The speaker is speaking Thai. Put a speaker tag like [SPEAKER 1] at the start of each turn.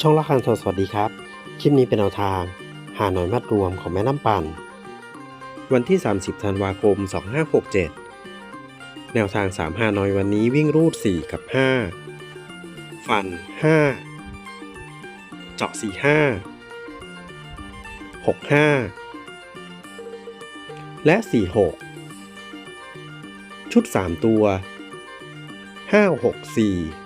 [SPEAKER 1] ช่องละครังสวัสดีครับ คลิปนี้เป็นแนวทาง หาหน่อยมัดรวมของแม่น้ำปั่นวันที่ 30 ธันวาคม 2567 แนวทาง 3 หาหน่อยวันนี้วิ่งรูด 4 กับ 5 ฟัน 5 เจาะ 4 5 6 5 และ 4 6ชุด 3 ตัว 5 6 4